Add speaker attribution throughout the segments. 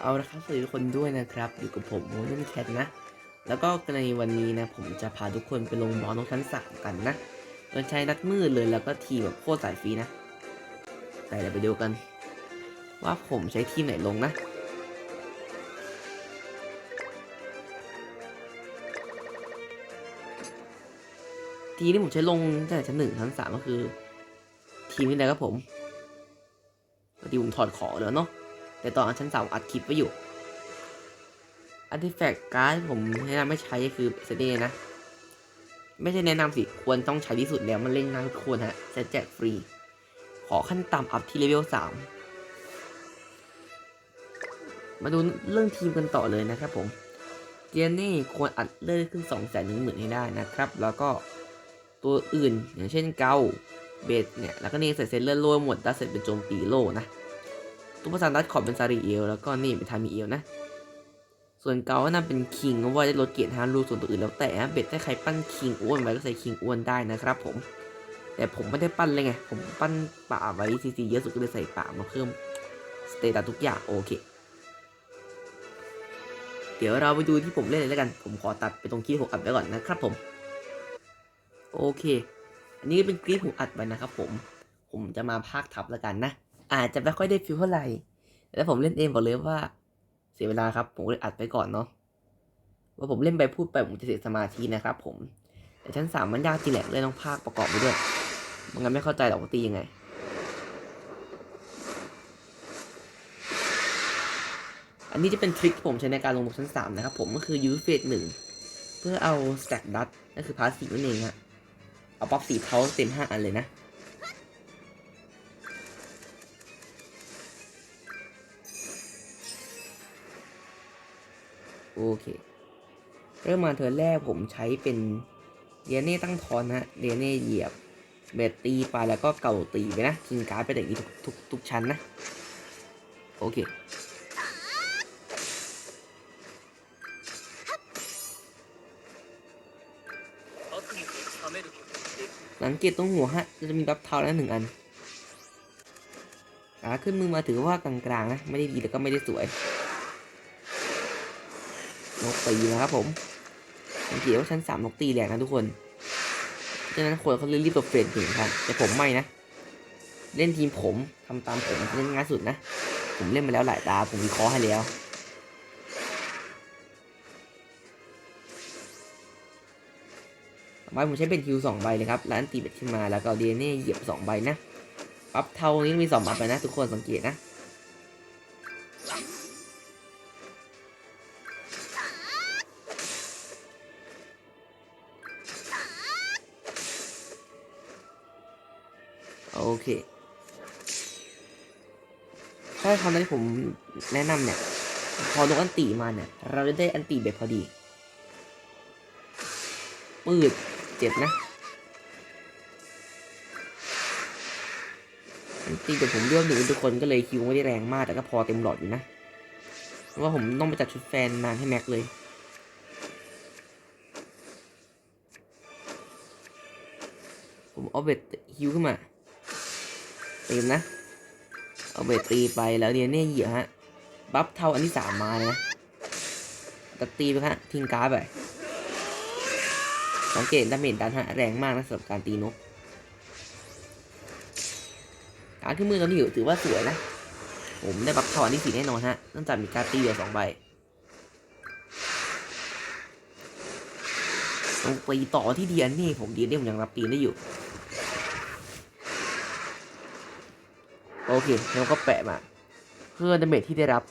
Speaker 1: เอาละครับสวัสดีทุกคนด้วยนะครับ อยู่กับผมโมเดนแคทนะ แล้วก็ในวันนี้นะ ผมจะพาทุกคนไปลงบอลตรงชั้นสามกันนะโดยใช้นัดมืดเลยแล้วก็ทีมแบบโคตรสายฟรีนะ แต่เดี๋ยวไปดูกัน ว่าผมใช้ทีมไหนลงนะทีที่ผมใช้ลงตั้งแต่ชั้นหนึ่งชั้นสามก็คือ ทีมนี้เลยครับผมพอดีผมถอดของแล้วเนาะ แต่ตอนชั้นสามอัดคลิปไว้อยู่ a r t i f a c t การ์ดผมแนะนำไม่ใช้คือเซเน่นะ ไม่ใช่แนะนำสิ ควรต้องใช้ที่สุดแล้วมันเล่นง่ายทุกคนฮะจะแจกฟรี ขอขั้นต่ำอัพที่เลเวลสามมาดูเรื่องทีมกันต่อเลยนะครับผมเจเน่ควรอัดเลื่อนขึ้น2องแสนหนึ่งหมื่นให้ได้นะครับ แล้วก็ตัวอื่นอย่างเช่นเกาเบสเนี่ย แล้วก็นี่ใส่เซนเลอร์โล่หมดดัสเสร็จเป็นโจมตีโล่นะ ตัวภาษาดัตขอบเป็นซาริเอลแล้วก็นี่เป็นทามิเอลนะ ส่วนเกาก็นั่นเป็นคิงเพราะว่าได้ลดเกียรติฮารูส่วนตัวอื่นแล้วแต่เบ็ดถ้าใครปั้นคิงอ้วนไว้ก็ใส่คิงอ้วนได้นะครับผม แต่ผมไม่ได้ปั้นเลยไง ผมปั้นป่าไว้ซีซีเยอะสุดก็เลยใส่ป่ามาเพิ่มสเตตัสทุกอย่างโอเค เดี๋ยวเราไปดูที่ผมเล่นเลยแล้วกัน ผมขอตัดไปตรงคลิปผมอัดไว้ก่อนนะครับผม โอเค อันนี้เป็นคลิปผมอัดไว้นะครับผม ผมจะมาพากย์ทับแล้วกันนะ อาจจะไม่ค่อยได้ฟิลเท่าไหร่แต่ผมเล่นเองบอกเลยว่า เสียเวลาครับ ผมเลยอัดไปก่อนเนาะว่าผมเล่นไปพูดไปผมจะเสียสมาธินะครับ ผม แต่ชั้นสามมันยากจริงแหละเลยต้องพากย์ประกอบไปด้วยมันงั้นไม่เข้าใจหรอกว่าตียังไงอันนี้จะเป็นทริคที่ผมใช้ในการลงบนชั้นสามนะครับผมก็คือยูเฟสหนึ่งเพื่อเอาสแต็กดัตนั่นคือพาสซีนั่นเองฮะเอาป๊อปสีเขาเต็มห้าอันเลยนะ โอเค เริ่มมาเธอแรกผมใช้เป็นเดเน่ตั้งทอนนะเดเน่เหยียบเบตตีไปแล้วก็เก่าตีไปนะคิงการ์ดไปแต่อีทุกทุกทุกชั้นนะ โอเคสังเกตตรงหัวฮะ จะมีบัฟเทาแล้วหนึ่งอันขาขึ้นมือมาถือว่ากลางๆนะ ไม่ได้ดีแต่ก็ไม่ได้สวย นกตีนะครับผมสังเกตว่าชั้นสามนกตีแรงนะทุกคนฉะนั้นคนเขาเลยรีบตัวเฟรนถึงครับแต่ผมไม่นะ เล่นทีมผมทำตามผมเล่นง่ายสุดนะ ผมเล่นมาแล้วหลายตา ผมวิเคราะห์ให้แล้วต่อไปผมใช้เป็นคิวสองใบเลยครับแล้วอันตีเบ็ดขึ้นมาแล้วก็เดีเน่เหยียบสองใบนะ ปั๊บเท่านี้มีสองบัฟเลยนะ ทุกคนสังเกตนะ คถ้าคำนั้นที่ผมแนะนำเนี่ย พอลงอันตีมาเนี่ย เราจะได้อันตีแบบพอดี ปืดเจ็บนะ อันตีแบบผมเลือกหนึ่งทุกคนก็เลยคิวไม่ได้แรงมากแต่ก็พอเต็มหลอดอยู่นะเพราะว่าผมต้องไปจัดชุดแฟนนานให้แม็กเลยผมเอาเบ็ดฮิวขึ้นมา เต็มนะ เอาเบ็ดตีไปแล้วเนี่ยเนี่ยเหยียบฮะ บัฟเท่าอันที่สามมาเลยนะตัดตีไปฮะ ทิ้งการ์ดไป สังเกตดาเมจดันฮะ แรงมากนะสำหรับการตีนก การขึ้นมือตอนนี้อยู่ถือว่าสวยนะ ผมได้บัฟเท่าอันที่สี่แน่นอนฮะตั้งแต่มีการตีเหลือสองใบต้องไปต่อที่เดียนนี่ผมเดียนนี่ผมยังรับตีได้อยู่ โอเคแล้วก็แปะมา เพื่อดาเมจที่ได้รับ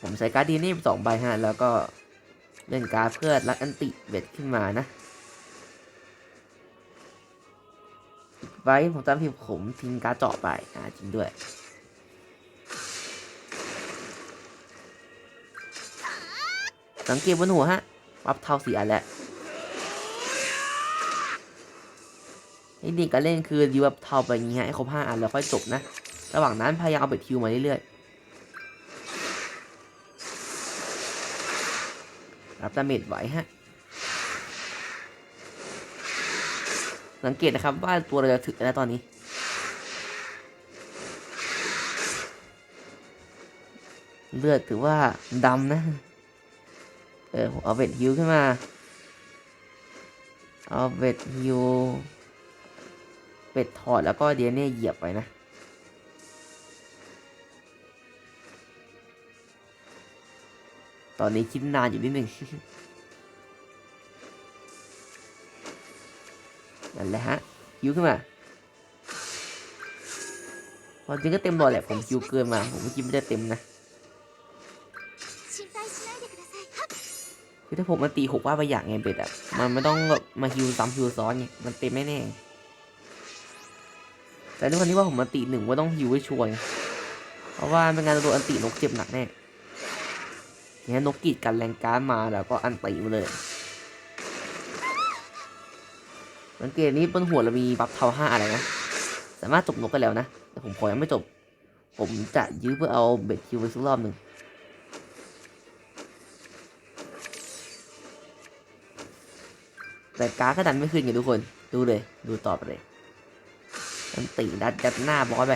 Speaker 1: ผมใช้การ์ดดีนี่สองใบฮะ แล้วก็เล่นการ์ดเพื่อรักอันติเบ็ดขึ้นมานะอีกใบผมจำที่ผมทิ้งการ์ดเจาะไปอ่าจริงด้วยสังเกตบนหัวฮะ ปับเท่าสีอันแหละ เทคนิคการเล่นคือดีแบบเท่าไปอย่างเงี้ยให้ครบห้าอันแล้วค่อยจบนะ ระหว่างนั้นพยายามเอาเบ็ดทิวมาเรื่อยๆรับดาเมจไหวฮะสังเกตนะครับว่าตัวเราจะถึงแล้วตอนนี้ เลือดถือว่าดำนะ เออเอาเบ็ดฮิวขึ้นมา เอาเบ็ดฮิว เป็ดถอดแล้วก็เดียเน่เหยียบไปนะ ตอนนี้คิดนานอยู่นิดหนึ่งนั่นแหละฮะคิวขึ้นมาพอจริงก็เต็มหลอดแหละผมคิวเกินมา ผมคิดไม่ได้เต็มนะคือถ้าผมมาตีหกว่าไปอย่างไงเป็ดอะ มันไม่ต้องมาฮิวซ้ำฮิวซ้อนไง มันเต็มแน่ แต่ในวันนี้ว่าผมมาตีหนึ่งว่าต้องฮิวไว้ช่วยเพราะว่าเป็นงานโดนอันตีนกเจ็บหนักแน่เนี่ยนกกีดกันแรงการมาแล้วก็อันตีมาเลยสังเกตนี้บนหัวเรามีบัฟเทาห้าอะไรนะ สามารถจบนกกันแล้วนะ แต่ผมขอยังไม่จบ ผมจะยื้อเพื่อเอาเบ็ดคิวไปสักรอบหนึ่งแต่การ์ดก็ดันไม่ขึ้นไงทุกคน ดูเลย ดูต่อไปเลย มันตีดัดยัดหน้าบอสไป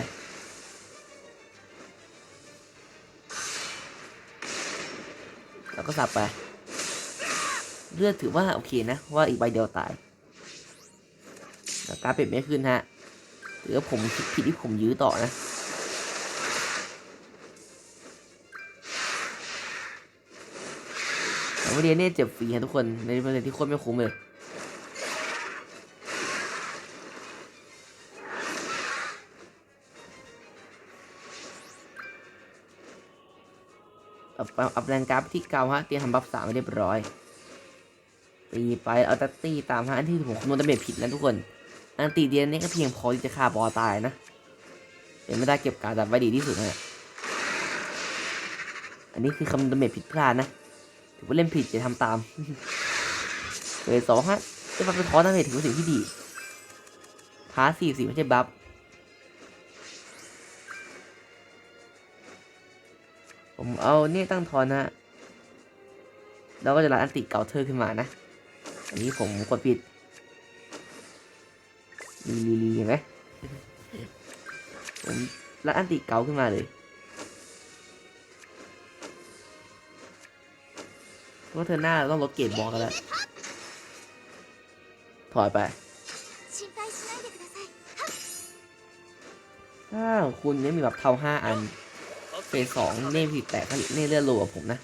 Speaker 1: แล้วก็สับไป เลือดถือว่าโอเคนะ ว่าอีกใบเดียวตายแต่การเป็ดไม่ขึ้นฮะถือว่าผมคิดผิดที่ผมยื้อต่อนะแต่ว่าเดียเน่เจ็บฟรีฮะทุกคนในประเด็นที่โคตรไม่คุ้มเลย อัพแรงกราฟที่เก่าฮะเตรียมทำบัฟสามไว้เรียบร้อยตีไปเอาตัตตี้ตามฮะอันที่ผมคำนวณดาเมจผิดนะทุกคน อันตีเดียนนี่ก็เพียงพอที่จะฆ่าบอตายนะเป็นไม่ได้เก็บการดับไว้ดีที่สุดนะอันนี้คือคำนวณดาเมจผิดพลาดนะถือว่าเล่นผิดจะทำตามเฟสสองฮะจะมาเป็นทอนดาเมจถือว่าสิ่งที่ดีพาสี่สี่ไม่ใช่บัฟ ผมเอาเนี่ยตั้งทอนนะเราก็จะรัดอันติเก่าเธอขึ้นมานะ อันนี้ผมกดปิดลีรีรีเห็นไหมผมรัดอันติเก่าขึ้นมาเลยเพราะเธอหน้าต้องลดเกรดบอกแล้วถอยไปถ้าคุณเนี้ยมีแบบเท่าห้าอัน เฟสสองเน่ผิแตกเน่เลือดรัวกว่าผมนะ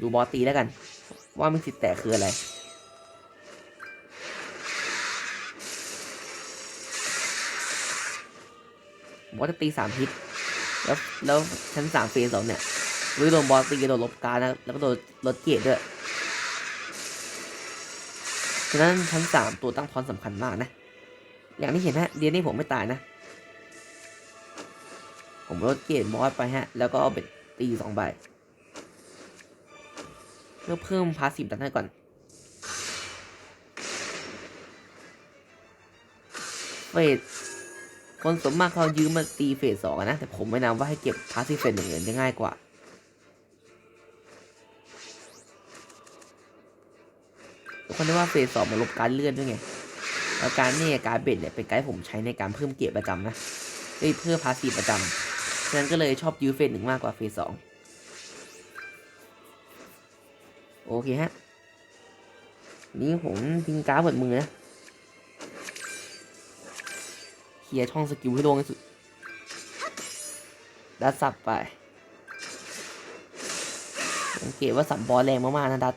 Speaker 1: ดูบอสตีแล้วกัน ว่ามันสิทธิ์แตกคืออะไรบอสจะตีสามพิษแล้วแล้วชั้นสามเฟสสองเนี่ยวิโดนบอสตีโดนลบการนะแล้วก็โดนลดเกียรด้วยฉะนั้นชั้นสามตัวตั้งทอนสำคัญมากนะ อย่างที่เห็นนะเดียนี่ผมไม่ตายนะ ผมลดเกรดบอสไปฮะ แล้วก็เอาไปตีสองใบเพื่อเพิ่มพาสซีฟดันให้ก่อน เฟสคนสมมากเขายืมมาตีเฟสสองนะ แต่ผมไม่นำว่าให้เก็บพาสซีฟเฟสหนึ่งเงินจะง่ายกว่าทุกคนได้ว่าเฟสสองมันลบการเลื่อนด้วยไงแล้วการเนี่ยการเบ็ดเนี่ยเป็นไกด์ผมใช้ในการเพิ่มเกียรติประจำนะเอ้ยเพิ่มพาสซีฟประจำ ฉะนั้นก็เลยชอบยื้อเฟสหนึ่งมากกว่าเฟสสองโอเคฮะ นี่ผมทิ้งการ์ดบนมือนะเคลียร์ช่องสกิลให้โล่งที่สุดดัดสับไปสังเกตว่าสับบอลแรงมากๆนะดัด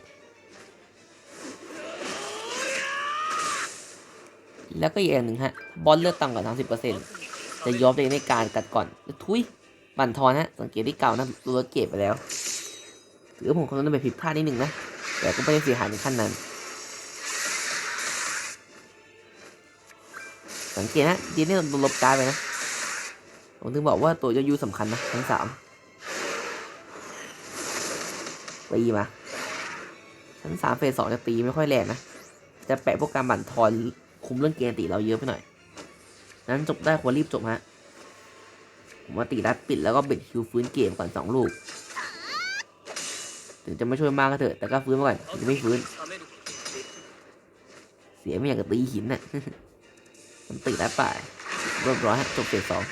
Speaker 1: แล้วก็อีกอย่างหนึ่งฮะ บอลเลือดต่ำกว่า 30%จะยอมตัวเองในการกัดก่อน ทุย บั่นทอนฮะ สังเกตที่เก่านะตัวเก็บไปแล้วถือผมคงต้องไปผิดพลาดนิดหนึ่งนะ แต่ก็ไม่ได้เสียหายในขั้นนั้น สังเกตนะดีนี่โดนลบการไปนะ ผมถึงบอกว่าตัวยอยูสำคัญนะ ทั้งสามตีมาชั้นสามเฟสสองจะตีไม่ค่อยแรงนะ จะแปะพวกการบั่นทอนคุมเรื่องเกมตีเราเยอะไปหน่อย นั้นจบได้ควรรีบจบฮะ ผมว่าตีรัดปิดแล้วก็เบ็ดคิวฟื้นเกมก่อนสองลูก ถึงจะไม่ช่วยมากก็เถอะ แต่ก็ฟื้นมาก่อนถึงจะไม่ฟื้น เสียไม่อยากจะตีหินน่ะ มันตีรัดป่าเรียบร้อยฮะจบเฟสสอง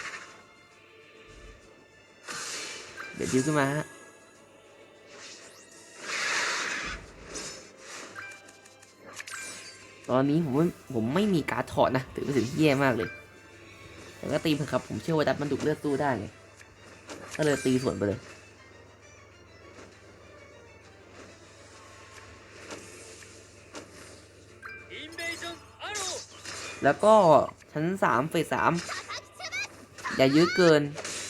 Speaker 1: เดี๋ยวดิวขึ้นมาฮะตอนนี้ผมผมไม่มีการดถอดนะ ถือเป็นสิ่งที่แย่มากเลย แต่ก็ตีเถอะครับ ผมเชื่อว่าดับมันดุเลือดสู้ได้ไงก็เลยตีสวนไปเลยแล้วก็ชั้นสามเฟสสามอย่ายืดเกิน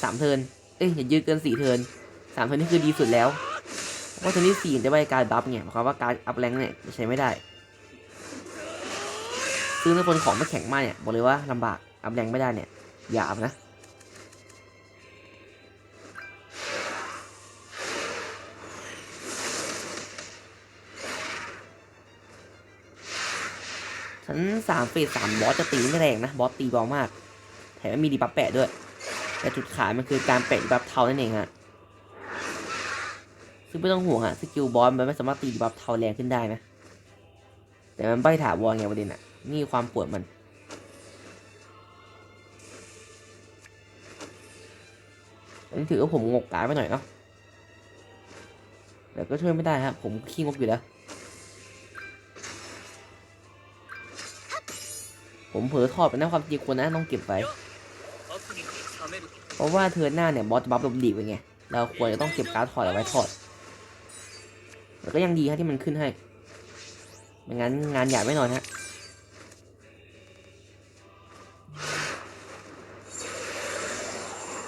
Speaker 1: สามเทิร์นเอ้ยอย่ายืดเกินสี่เทิร์นสามเทิร์นนี่คือดีสุดแล้วเพราะเทิร์นที่สี่จะไม่ได้การบัฟไงหมายความว่าการอัพแรงเนี่ยจะใช้ไม่ได้ซึ่งถ้าคนของไม่แข็งมากเนี่ยบอกเลยว่าลำบากอัพแรงไม่ได้เนี่ย อย่าอันะ ชั้นสามเฟสสามบอสจะตีไม่แรงนะ บอสตีเบามาก แถมมีดีบัฟแปะด้วย แต่จุดขายมันคือการแปะดีบัฟเทานั่นเองฮะซึ่งไม่ต้องห่วงฮะสกิลบอสมันไม่สามารถตีดีบัฟเทาแรงขึ้นได้นะ แต่มันใบถาวรไงประเด็นอะนี่ความปวดมัน อันนี้ถือว่าผมงกกายไปหน่อยเนาะแต่ก็ช่วยไม่ได้ฮะผมขี้งกอยู่แล้ว ผมเผลอทอดไปนะความจริงควรนะต้องเก็บไว้เพราะว่าเทิร์นหน้าเนี่ยบอสจะบัฟลมดีไปไง เราควรจะต้องเก็บการ์ดถอดเอาไว้ถอดแต่ก็ยังดีฮะที่มันขึ้นให้ไม่งั้นงานใหญ่ไม่นอนฮะ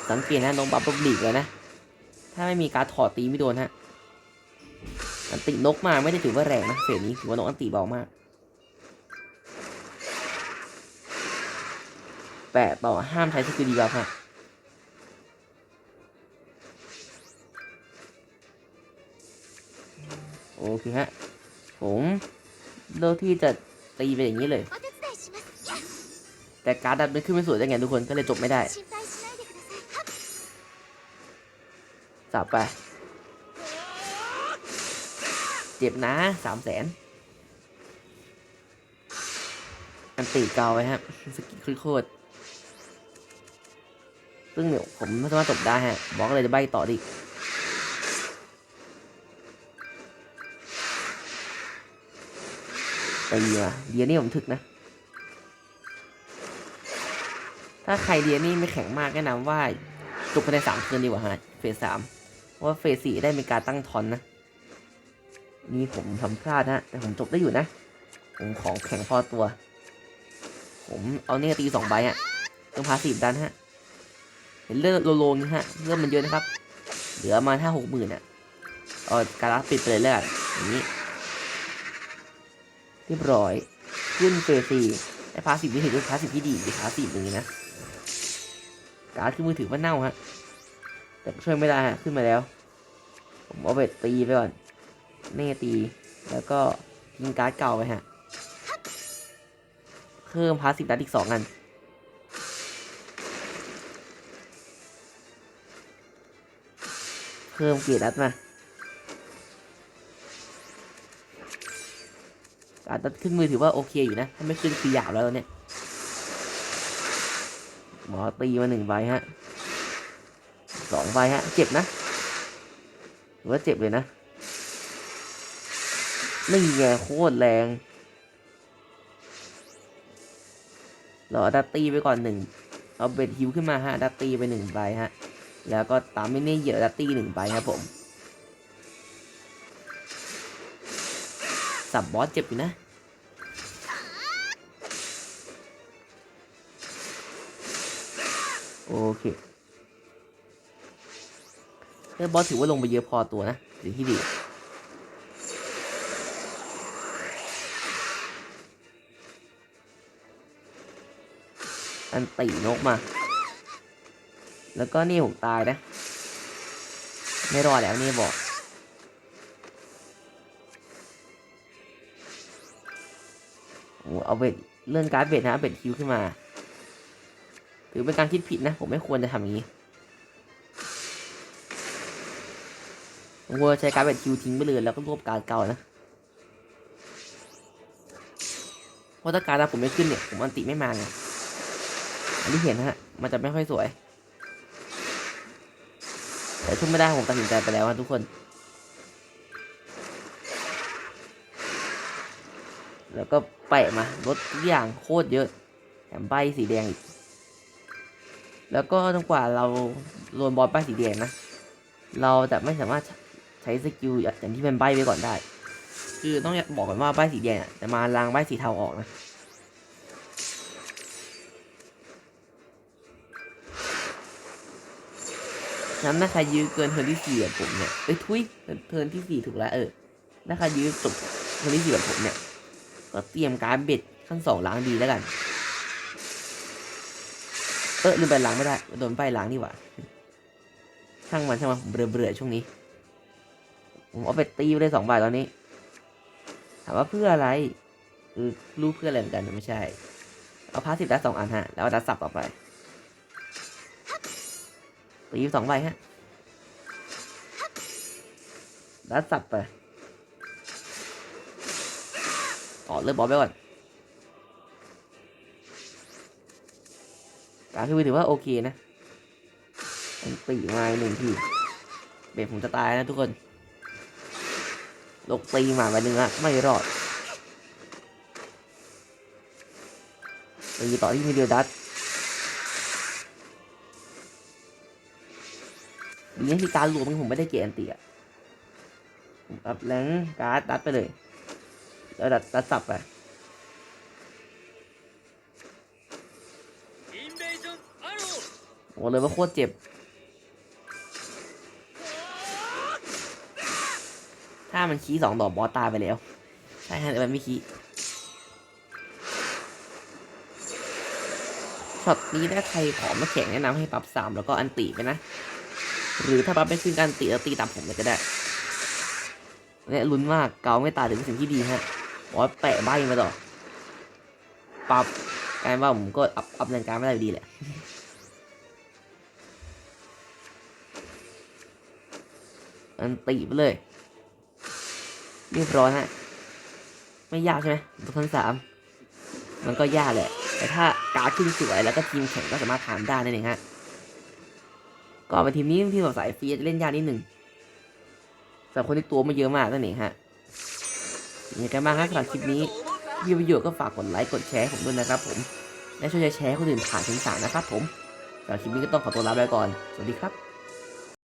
Speaker 1: สังเกตนะลงบัฟลบหลีกเลยนะ ถ้าไม่มีการถอดตีไม่โดนฮะ อันตินกมาไม่ได้ถือว่าแรงนะเฟสนี้ถือว่านกอันติเบามากแปะต่อห้ามใช้สกิลดีบัฟฮะโอเคฮะ ผมเลือกที่จะตีไปอย่างนี้เลย แต่การ์ดดับไม่ขึ้นไม่สวยจังไงทุกคนก็เลยจบไม่ได้ สับไป เจ็บนะสามแสนอันตีเกาไว้ครับสกิลคลิกโคตรซึ่งเดี๋ยวผมไม่สามารถจบได้ฮะบอกเลยจะใบต่อดิตีมาเดียนี่ผมถึกนะ ถ้าใครเดียนี่ไม่แข็งมากแนะนำว่าจบภายในสามเทิร์นดีกว่าฮะเฟสสาม ว่าเฟสสี่ได้มีการตั้งทอนนะ นี่ผมทำพลาดฮะแต่ผมจบได้อยู่นะ ผมของแข็งพอตัว ผมเอาเนี่ยตีสองใบฮะต้องพาสีดันฮะ เห็นเลือดโลๆนี้ฮะเลือดมันเยอะนะครับ เหลือมาห้าหกหมื่นอะเอาการัปิดไปเลยแล้วกันอย่างนี้เรียบร้อยขึ้นเฟสสี่ไอ้พาสิบนี่ถือเป็นพาสิบที่ดีพาสิบอย่างนี้นะการ์ดขึ้นมือถือว่าเน่าฮะ แต่ช่วยไม่ได้ฮะขึ้นมาแล้ว ผมเอาเบ็ดตีไปก่อนเน่ตี แล้วก็ยิงการ์ดเก่าไปฮะเพิ่มพาสสิบดัดอีกสองอันเพิ่มเกียรติดัดมาการดัดขึ้นมือถือว่าโอเคอยู่นะ ถ้าไม่ขึ้นคือหยาบแล้วเนี่ยหมอตีมาหนึ่งใบฮะ สองใบฮะ เจ็บนะหรือว่าเจ็บเลยนะ ไม่ไงโคตรแรง เราเอดัตตี้ไปก่อนหนึ่ง เอาเบ็ดฮิวขึ้นมาฮะ ดัตตี้ไปหนึ่งใบฮะ แล้วก็ตามไม่เน่เหยียบดัตตี้หนึ่งใบครับผมสับบอสเจ็บอยู่นะโอเค เบอสถือว่าลงไปเยอะพอตัวนะสิ่งที่ดีอันตีนกมา แล้วก็นี่ผมตายนะ ไม่รอดแล้วนี่บอก โอ้เอาเบ็ดเลื่อนการ์ดเบ็ดนะเบ็ดคิวขึ้นมา ถือเป็นการคิดผิดนะ ผมไม่ควรจะทำอย่างนี้ ผมควรใช้การเบ็ดคิวทิ้งไปเลยแล้วก็รวบการเก่านะเพราะถ้าการ์ดผมไม่ขึ้นเนี่ย ผมอันติไม่มาไงอันที่เห็นนะฮะ มันจะไม่ค่อยสวย แต่ทุกไม่ได้ผมตัดสินใจไปแล้วนะทุกคน แล้วก็แปะมาลดทุกอย่างโคตรเยอะแถมใบสีแดงอีก แล้วก็จนกว่าเราโดนบอสใบสีแดงนะ เราจะไม่สามารถ ใช้สกิลอย่างที่เป็นใบไว้ก่อนได้ คือต้องบอกก่อนว่าใบสีแดงอะจะมาล้างใบสีเทาออกนะนั้นถ้าใครยื้อเกินเทิร์นที่สี่แบบผมเนี่ยเอ้ยทุยเทิร์นที่สี่ถูกแล้วเออถ้าใครยื้อจบเทิร์นที่สี่แบบผมเนี่ย ก็เตรียมการเบ็ดขั้นสองล้างดีแล้วกัน เออลืมไปล้างไม่ได้โดนไปล้างนี่หว่าช่างมันช่างมันผมเบื่อเบื่อช่วงนี้ ผมเอาไปตีไปเลยสองใบตอนนี้ ถามว่าเพื่ออะไรเออรู้เพื่ออะไรเหมือนกันไม่ใช่ เอาพาสิบดัสสองอันฮะ แล้วเอาดัสสับออกไปตีสองใบฮะ ดัสสับไปต่อเลือกบอลไปก่อนการคือถือว่าโอเคนะตีมาหนึ่งทีเบ็ดผมจะตายนะทุกคน ลูกตีมาไปหนึ่งอะไม่รอดตีต่อที่มีเดียวดัตดีนะที่การรวมผมไม่ได้เกณฑ์ตีอะผมอัพแรงการ์ดดัตไปเลยแล้วดัตดัตสับไปโอ้เลยว่าโคตรเจ็บ มันขีสองดอกบอสตายไปแล้ว ใช่ฮะแต่มันไม่ขี้ช็อตนี้ถ้าใครขอมาแข่งแนะนำให้ปรับสามแล้วก็อันติไปนะ หรือถ้าปรับไม่ขึ้นการติแล้วตีตามผมเลยก็ได้เนี่ยลุ้นมากเกาไม่ตายถือเป็นสิ่งที่ดีฮะบอสแปะใบมาต่อปรับกลายว่าผมก็อัพอัพแรงการไม่ได้ดีแหละอันติไปเลย เรียบร้อยฮะ ไม่ยากใช่ไหมตัวทั้งสามมันก็ยากแหละ แต่ถ้าการดขึ้นสวยแล้วก็ทีมแข่งก็สามารถทานได้นั่นเองฮะ ก็เป็นทีมนี้ที่แบบสายฟรีจะเล่นยากนิดหนึ่งสำหรับคนที่ตัวไม่เยอะมากนั่นเองฮะยังไงกันบ้างครับสำหรับคลิปนี้มีประโยชน์ก็ฝากกดไลค์กดแชร์ผมด้วยนะครับผม และช่วยแชร์คนอื่นผ่านถึงสามนะครับผมสำหรับคลิปนี้ก็ต้องขอตัวลาไปก่อน สวัสดีครับ